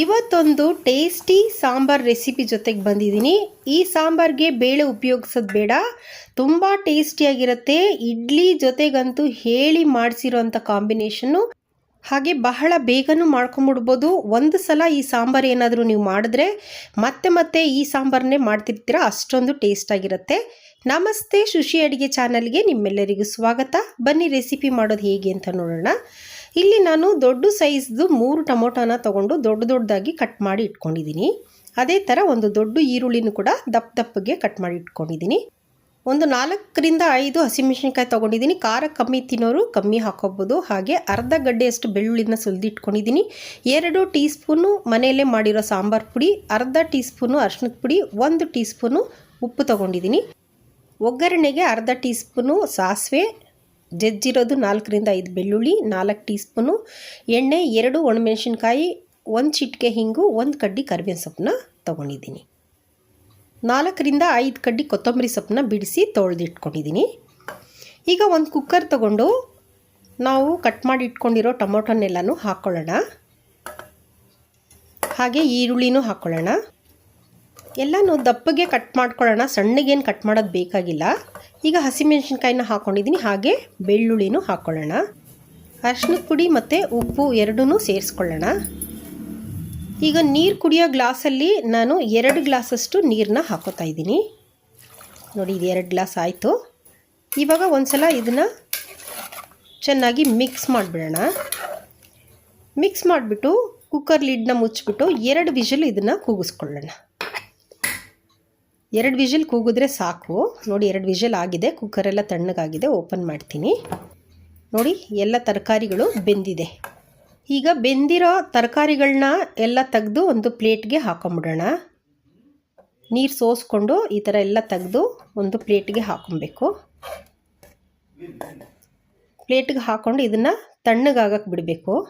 ಇವತ್ತೊಂದು tasty sambar recipe ಜೊತೆಗೆ ಬಂದಿದ್ದೀನಿ. ಈ ಸಾಂಬಾರ್ಗೆ ಬೇಳೆ ಉಪಯೋಗಿಸೋದು ಬೇಡ. ತುಂಬ ಟೇಸ್ಟಿಯಾಗಿರುತ್ತೆ ಇಡ್ಲಿ ಜೊತೆಗಂತೂ ಹೇಳಿ ಮಾಡಿಸಿರೋಂಥ ಕಾಂಬಿನೇಷನ್ನು ಹಾಗೆ ಬಹಳ ಬೇಗನೂ ಮಾಡ್ಕೊಂಬಿಡ್ಬೋದು. ಒಂದು ಸಲ ಈ ಸಾಂಬಾರು ಏನಾದರೂ ನೀವು ಮಾಡಿದ್ರೆ ಮತ್ತೆ ಮತ್ತೆ ಈ ಸಾಂಬಾರನ್ನೇ ಮಾಡ್ತಿರ್ತೀರ. ಅಷ್ಟೊಂದು ಟೇಸ್ಟಾಗಿರುತ್ತೆ ನಮಸ್ತೆ ಶುಶಿ ಅಡುಗೆ ಚಾನಲ್ಗೆ ನಿಮ್ಮೆಲ್ಲರಿಗೂ ಸ್ವಾಗತ. ಬನ್ನಿ ರೆಸಿಪಿ ಮಾಡೋದು ಹೇಗೆ ಅಂತ ನೋಡೋಣ. ಇಲ್ಲಿ ನಾನು ದೊಡ್ಡ ಸೈಜ್ದು ಮೂರು ಟೊಮೊಟೊನ ತೊಗೊಂಡು ದೊಡ್ಡ ದೊಡ್ಡದಾಗಿ ಕಟ್ ಮಾಡಿ ಇಟ್ಕೊಂಡಿದ್ದೀನಿ. ಅದೇ ಥರ ಒಂದು ದೊಡ್ಡ ಈರುಳ್ಳಿನೂ ಕೂಡ ದಪ್ಪ ದಪ್ಪಗೆ ಕಟ್ ಮಾಡಿ ಇಟ್ಕೊಂಡಿದ್ದೀನಿ. ಒಂದು ನಾಲ್ಕರಿಂದ ಐದು ಹಸಿಮೆಣಸಿನ್ಕಾಯಿ ತೊಗೊಂಡಿದ್ದೀನಿ. ಖಾರ ಕಮ್ಮಿ ತಿನ್ನೋರು ಕಮ್ಮಿ ಹಾಕೋಬೋದು. ಹಾಗೆ ಅರ್ಧ ಗಡ್ಡೆಯಷ್ಟು ಬೆಳ್ಳುಳ್ಳಿನ ಸುಲಿದಿಟ್ಕೊಂಡಿದ್ದೀನಿ ಎರಡು ಟೀ ಸ್ಪೂನು ಮನೆಯಲ್ಲೇ ಮಾಡಿರೋ ಸಾಂಬಾರು ಪುಡಿ, ಅರ್ಧ ಟೀ ಸ್ಪೂನು ಅರ್ಶಿನದ ಪುಡಿ, ಒಂದು ಟೀ ಸ್ಪೂನು ಉಪ್ಪು ತೊಗೊಂಡಿದ್ದೀನಿ. ಒಗ್ಗರಣೆಗೆ ಅರ್ಧ ಟೀ ಸ್ಪೂನು ಸಾಸಿವೆ ಜಜ್ಜಿರೋದು ನಾಲ್ಕರಿಂದ ಐದು ಬೆಳ್ಳುಳ್ಳಿ, ನಾಲ್ಕು ಟೀ ಸ್ಪೂನು ಎಣ್ಣೆ, ಎರಡು ಒಣಮೆಣಸಿನ್ಕಾಯಿ, ಒಂದು ಚಿಟಿಕೆ ಹಿಂಗು, ಒಂದು ಕಡ್ಡಿ ಕರಿಬೇವಿನ ಸೊಪ್ಪನ್ನ ತೊಗೊಂಡಿದ್ದೀನಿ. ನಾಲ್ಕರಿಂದ ಐದು ಕಡ್ಡಿ ಕೊತ್ತಂಬರಿ ಸೊಪ್ಪನ್ನ ಬಿಡಿಸಿ ತೊಳೆದಿಟ್ಕೊಂಡಿದ್ದೀನಿ. ಈಗ ಒಂದು ಕುಕ್ಕರ್ ತಗೊಂಡು ನಾವು ಕಟ್ ಮಾಡಿ ಇಟ್ಕೊಂಡಿರೋ ಹಾಕ್ಕೊಳ್ಳೋಣ ಹಾಗೆ ಈರುಳ್ಳಿನೂ ಹಾಕ್ಕೊಳ್ಳೋಣ ಎಲ್ಲನೂ ದಪ್ಪಗೆ ಕಟ್ ಮಾಡ್ಕೊಳ್ಳೋಣ, ಸಣ್ಣಗೇನು ಕಟ್ ಮಾಡೋದು ಬೇಕಾಗಿಲ್ಲ. ಈಗ ಹಸಿಮೆಣಸಿನ್ಕಾಯಿನ ಹಾಕ್ಕೊಂಡಿದ್ದೀನಿ ಹಾಗೆ ಬೆಳ್ಳುಳ್ಳಿನೂ ಹಾಕ್ಕೊಳ್ಳೋಣ ಅರ್ಶಿನದ ಪುಡಿ ಮತ್ತು ಉಪ್ಪು ಎರಡೂ ಸೇರಿಸ್ಕೊಳ್ಳೋಣ. ಈಗ ನೀರು ಕುಡಿಯೋ ಗ್ಲಾಸಲ್ಲಿ ನಾನು ಎರಡು ಗ್ಲಾಸಷ್ಟು ನೀರನ್ನ ಹಾಕೋತಾ ಇದ್ದೀನಿ. ನೋಡಿ, ಇದು ಎರಡು ಗ್ಲಾಸ್ ಆಯಿತು. ಇವಾಗ ಒಂದು ಸಲ ಇದನ್ನು ಚೆನ್ನಾಗಿ ಮಿಕ್ಸ್ ಮಾಡಿಬಿಡೋಣ. ಮಿಕ್ಸ್ ಮಾಡಿಬಿಟ್ಟು ಕುಕ್ಕರ್ ಲಿಡ್ನ ಮುಚ್ಚಿಬಿಟ್ಟು ಎರಡು ವಿಷಲ್ ಇದನ್ನು ಕೂಗಿಸ್ಕೊಳ್ಳೋಣ. ಎರಡು ವಿಷಲ್ ಕೂಗಿದ್ರೆ ಸಾಕು. ನೋಡಿ, ಎರಡು ವಿಷಲ್ ಆಗಿದೆ. ಕುಕ್ಕರೆಲ್ಲ ತಣ್ಣಗಾಗಿದೆ. ಓಪನ್ ಮಾಡ್ತೀನಿ. ನೋಡಿ, ಎಲ್ಲ ತರಕಾರಿಗಳು ಬೆಂದಿದೆ. ಈಗ ಬೆಂದಿರೋ ತರಕಾರಿಗಳನ್ನ ಎಲ್ಲ ತೆಗೆದು ಒಂದು ಪ್ಲೇಟ್ಗೆ ಹಾಕೊಂಬಿಡೋಣ. ನೀರು ಸೋಸ್ಕೊಂಡು ಈ ಥರ ಎಲ್ಲ ತೆಗೆದು ಒಂದು ಪ್ಲೇಟ್ಗೆ ಹಾಕೊಬೇಕು. ಪ್ಲೇಟ್ಗೆ ಹಾಕ್ಕೊಂಡು ಇದನ್ನು ತಣ್ಣಗಾಗಕ್ಕೆ ಬಿಡಬೇಕು.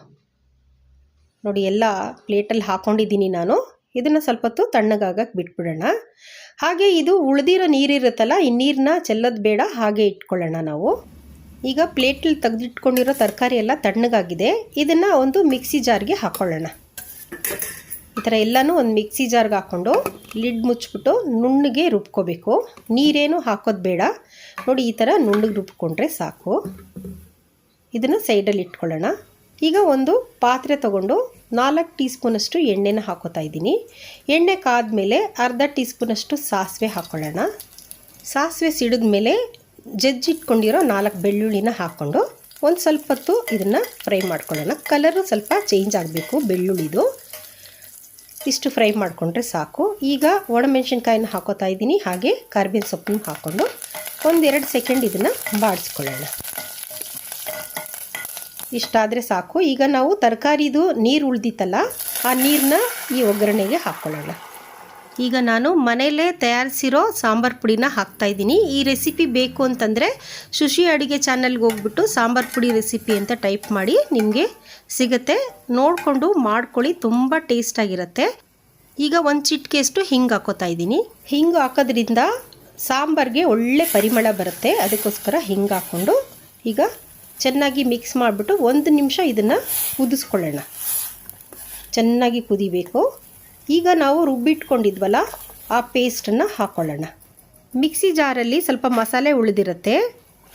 ನೋಡಿ, ಎಲ್ಲ ಪ್ಲೇಟಲ್ಲಿ ಹಾಕ್ಕೊಂಡಿದ್ದೀನಿ ನಾನು. ಇದನ್ನು ಸ್ವಲ್ಪ ಹೊತ್ತು ತಣ್ಣಗಾಗಕ್ಕೆ ಬಿಟ್ಬಿಡೋಣ. ಹಾಗೆ ಇದು ಉಳಿದಿರೋ ನೀರಿರುತ್ತಲ್ಲ, ಈ ನೀರನ್ನ ಚೆಲ್ಲೋದು ಬೇಡ, ಹಾಗೆ ಇಟ್ಕೊಳ್ಳೋಣ ನಾವು. ಈಗ ಪ್ಲೇಟಲ್ಲಿ ತೆಗೆದಿಟ್ಕೊಂಡಿರೋ ತರಕಾರಿ ಎಲ್ಲ ತಣ್ಣಗಾಗಿದೆ. ಇದನ್ನು ಒಂದು ಮಿಕ್ಸಿ ಜಾರ್ಗೆ ಹಾಕ್ಕೊಳ್ಳೋಣ ಈ ಥರ ಎಲ್ಲನೂ ಒಂದು ಮಿಕ್ಸಿ ಜಾರ್ಗೆ ಹಾಕ್ಕೊಂಡು ಲಿಡ್ ಮುಚ್ಚಿಬಿಟ್ಟು ನುಣ್ಣಗೆ ರುಬ್ಕೋಬೇಕು. ನೀರೇನು ಹಾಕೋದು ಬೇಡ. ನೋಡಿ, ಈ ಥರ ನುಣ್ಣಗೆ ರುಬ್ಕೊಂಡ್ರೆ ಸಾಕು. ಇದನ್ನು ಸೈಡಲ್ಲಿ ಇಟ್ಕೊಳ್ಳೋಣ. ಈಗ ಒಂದು ಪಾತ್ರೆ ತಗೊಂಡು ನಾಲ್ಕು ಟೀ ಸ್ಪೂನಷ್ಟು ಎಣ್ಣೆನ ಹಾಕೋತಾ ಇದ್ದೀನಿ. ಎಣ್ಣೆ ಕಾದ್ಮೇಲೆ ಅರ್ಧ ಟೀ ಸ್ಪೂನಷ್ಟು ಸಾಸಿವೆ ಹಾಕ್ಕೊಳ್ಳೋಣ ಸಾಸಿವೆ ಸಿಡಿದ ಮೇಲೆ ಜಜ್ಜಿಟ್ಕೊಂಡಿರೋ ನಾಲ್ಕು ಬೆಳ್ಳುಳ್ಳಿನ ಹಾಕ್ಕೊಂಡು ಒಂದು ಸ್ವಲ್ಪ ಹೊತ್ತು ಇದನ್ನು ಫ್ರೈ ಮಾಡ್ಕೊಳ್ಳೋಣ. ಕಲರು ಸ್ವಲ್ಪ ಚೇಂಜ್ ಆಗಬೇಕು ಬೆಳ್ಳುಳ್ಳಿದು. ಇಷ್ಟು ಫ್ರೈ ಮಾಡಿಕೊಂಡ್ರೆ ಸಾಕು. ಈಗ ಒಣಮೆಣ್ಸಿನ್ಕಾಯಿನ ಹಾಕೋತಾ ಇದ್ದೀನಿ. ಹಾಗೆ ಕರ್ಬೇವಿನ ಸೊಪ್ಪನ್ನು ಹಾಕ್ಕೊಂಡು ಒಂದೆರಡು ಸೆಕೆಂಡ್ ಇದನ್ನು ಬಾಡಿಸ್ಕೊಳ್ಳೋಣ. ಇಷ್ಟಾದರೆ ಸಾಕು. ಈಗ ನಾವು ತರಕಾರಿದು ನೀರು ಉಳ್ದಿತ್ತಲ್ಲ, ಆ ನೀರನ್ನ ಈ ಒಗ್ಗರಣೆಗೆ ಹಾಕ್ಕೊಳ್ಳೋಣ ಈಗ ನಾನು ಮನೆಯಲ್ಲೇ ತಯಾರಿಸಿರೋ ಸಾಂಬಾರು ಪುಡಿನ ಹಾಕ್ತಾಯಿದ್ದೀನಿ ಈ ರೆಸಿಪಿ ಬೇಕು ಅಂತಂದರೆ ಶುಶಿ ಅಡುಗೆ ಚಾನಲ್ಗೆ ಹೋಗ್ಬಿಟ್ಟು ಸಾಂಬಾರು ಪುಡಿ ರೆಸಿಪಿ ಅಂತ ಟೈಪ್ ಮಾಡಿ ನಿಮಗೆ ಸಿಗುತ್ತೆ. ನೋಡಿಕೊಂಡು ಮಾಡ್ಕೊಳ್ಳಿ, ತುಂಬ ಟೇಸ್ಟಾಗಿರುತ್ತೆ ಈಗ ಒಂದು ಚಿಟಿಕೆಯಷ್ಟು ಹಿಂಗೆ ಹಾಕೋತಾ ಇದ್ದೀನಿ. ಹಿಂಗೆ ಹಾಕೋದ್ರಿಂದ ಸಾಂಬಾರಿಗೆ ಒಳ್ಳೆ ಪರಿಮಳ ಬರುತ್ತೆ. ಅದಕ್ಕೋಸ್ಕರ ಹಿಂಗೆ ಹಾಕ್ಕೊಂಡು ಈಗ ಚೆನ್ನಾಗಿ ಮಿಕ್ಸ್ ಮಾಡಿಬಿಟ್ಟು ಒಂದು ನಿಮಿಷ ಇದನ್ನು ಕುದಿಸ್ಕೊಳ್ಳೋಣ. ಚೆನ್ನಾಗಿ ಕುದಿಬೇಕು. ಈಗ ನಾವು ರುಬ್ಬಿಟ್ಕೊಂಡಿದ್ವಲ್ಲ, ಆ ಪೇಸ್ಟನ್ನು ಹಾಕ್ಕೊಳ್ಳೋಣ ಮಿಕ್ಸಿ ಜಾರಲ್ಲಿ ಸ್ವಲ್ಪ ಮಸಾಲೆ ಉಳಿದಿರುತ್ತೆ.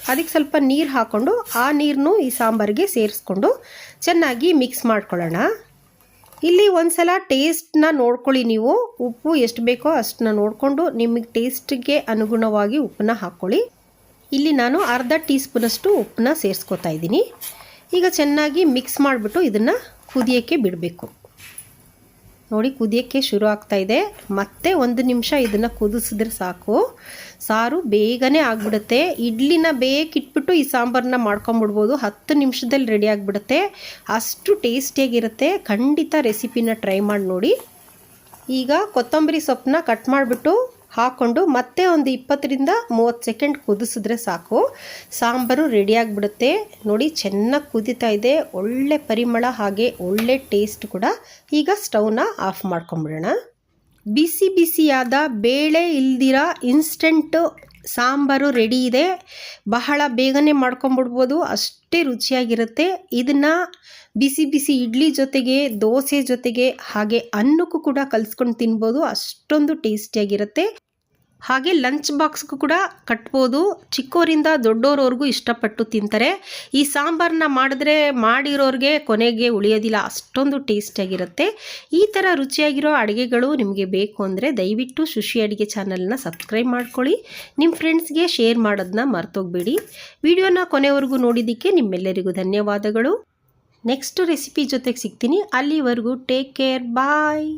ಅದಕ್ಕೆ ಸ್ವಲ್ಪ ನೀರು ಹಾಕ್ಕೊಂಡು ಆ ನೀರನ್ನು ಈ ಸಾಂಬಾರಿಗೆ ಸೇರಿಸ್ಕೊಂಡು ಚೆನ್ನಾಗಿ ಮಿಕ್ಸ್ ಮಾಡ್ಕೊಳ್ಳೋಣ. ಇಲ್ಲಿ ಒಂದು ಸಲ ಟೇಸ್ಟ್ನ ನೋಡ್ಕೊಳ್ಳಿ ನೀವು. ಉಪ್ಪು ಎಷ್ಟು ಬೇಕೋ ಅಷ್ಟನ್ನ ನೋಡಿಕೊಂಡು ನಿಮಗೆ ಟೇಸ್ಟ್ಗೆ ಅನುಗುಣವಾಗಿ ಉಪ್ಪನ್ನ ಹಾಕ್ಕೊಳ್ಳಿ ಇಲ್ಲಿ ನಾನು ಅರ್ಧ ಟೀ ಸ್ಪೂನಷ್ಟು ಉಪ್ಪನ್ನ ಸೇರಿಸ್ಕೋತಾ ಇದ್ದೀನಿ. ಈಗ ಚೆನ್ನಾಗಿ ಮಿಕ್ಸ್ ಮಾಡಿಬಿಟ್ಟು ಇದನ್ನು ಕುದಿಯೋಕ್ಕೆ ಬಿಡಬೇಕು. ನೋಡಿ, ಕುದಿಯೋಕ್ಕೆ ಶುರು ಆಗ್ತಾಯಿದೆ ಮತ್ತೆ ಒಂದು ನಿಮಿಷ ಇದನ್ನು ಕುದಿಸಿದ್ರೆ ಸಾಕು. ಸಾರು ಬೇಗನೆ ಆಗಿಬಿಡುತ್ತೆ. ಇಡ್ಲಿನ ಬೇಕಿಟ್ಬಿಟ್ಟು ಈ ಸಾಂಬಾರನ್ನ ಮಾಡ್ಕೊಂಬಿಡ್ಬೋದು. ಹತ್ತು ನಿಮಿಷದಲ್ಲಿ ರೆಡಿ ಆಗಿಬಿಡುತ್ತೆ. ಅಷ್ಟು ಟೇಸ್ಟಿಯಾಗಿರುತ್ತೆ. ಖಂಡಿತ ರೆಸಿಪಿನ ಟ್ರೈ ಮಾಡಿ ನೋಡಿ. ಈಗ ಕೊತ್ತಂಬರಿ ಸೊಪ್ಪನ್ನ ಕಟ್ ಮಾಡಿಬಿಟ್ಟು ಹಾಕ್ಕೊಂಡು ಮತ್ತೆ ಒಂದು ಇಪ್ಪತ್ತರಿಂದ ಮೂವತ್ತು ಸೆಕೆಂಡ್ ಕುದಿಸಿದ್ರೆ ಸಾಕು. ಸಾಂಬಾರು ರೆಡಿಯಾಗಿಬಿಡುತ್ತೆ ನೋಡಿ, ಚೆನ್ನಾಗಿ ಕುದೀತಾ ಇದೆ. ಒಳ್ಳೆ ಪರಿಮಳ ಹಾಗೆ ಒಳ್ಳೆ ಟೇಸ್ಟ್ ಕೂಡ. ಈಗ ಸ್ಟವ್ನ ಆಫ್ ಮಾಡ್ಕೊಂಬಿಡೋಣ. ಬಿಸಿ ಬಿಸಿಯಾದ ಬೇಳೆ ಇಲ್ದಿರ ಇನ್ಸ್ಟೆಂಟ್ ಸಾಂಬಾರು ರೆಡಿ ಇದೆ. ಬಹಳ ಬೇಗನೆ ಮಾಡ್ಕೊಂಬಿಡ್ಬೋದು ಅಷ್ಟೇ ರುಚಿಯಾಗಿರುತ್ತೆ. ಇದನ್ನು ಬಿಸಿ ಬಿಸಿ ಇಡ್ಲಿ ಜೊತೆಗೆ, ದೋಸೆ ಜೊತೆಗೆ, ಹಾಗೆ ಅನ್ನಕ್ಕೂ ಕೂಡ ಕಲಿಸ್ಕೊಂಡು ತಿನ್ಬೋದು. ಅಷ್ಟೊಂದು ಟೇಸ್ಟಿಯಾಗಿರುತ್ತೆ ಹಾಗೆ ಲಂಚ್ ಬಾಕ್ಸ್ಗೂ ಕೂಡ ಕಟ್ಬೋದು. ಚಿಕ್ಕೋರಿಂದ ದೊಡ್ಡೋರವ್ರಿಗೂ ಇಷ್ಟಪಟ್ಟು ತಿಂತಾರೆ. ಈ ಸಾಂಬಾರನ್ನ ಮಾಡಿದ್ರೆ ಮಾಡಿರೋರಿಗೆ ಕೊನೆಗೆ ಉಳಿಯೋದಿಲ್ಲ, ಅಷ್ಟೊಂದು ಟೇಸ್ಟಿಯಾಗಿರುತ್ತೆ ಈ ಥರ ರುಚಿಯಾಗಿರೋ ಅಡುಗೆಗಳು ನಿಮಗೆ ಬೇಕು ಅಂದರೆ ದಯವಿಟ್ಟು ಶುಶಿ ಅಡುಗೆ ಚಾನಲ್ನ ಸಬ್ಸ್ಕ್ರೈಬ್ ಮಾಡ್ಕೊಳ್ಳಿ. ನಿಮ್ಮ ಫ್ರೆಂಡ್ಸ್ಗೆ ಶೇರ್ ಮಾಡೋದನ್ನ ಮರ್ತೋಗ್ಬೇಡಿ. ವಿಡಿಯೋನ ಕೊನೆವರೆಗೂ ನೋಡಿದ್ದಕ್ಕೆ ನಿಮ್ಮೆಲ್ಲರಿಗೂ ಧನ್ಯವಾದಗಳು. ನೆಕ್ಸ್ಟ್ ರೆಸಿಪಿ ಜೊತೆಗೆ ಸಿಗ್ತೀನಿ. ಅಲ್ಲಿವರೆಗೂ ಟೇಕ್ ಕೇರ್ ಬಾಯ್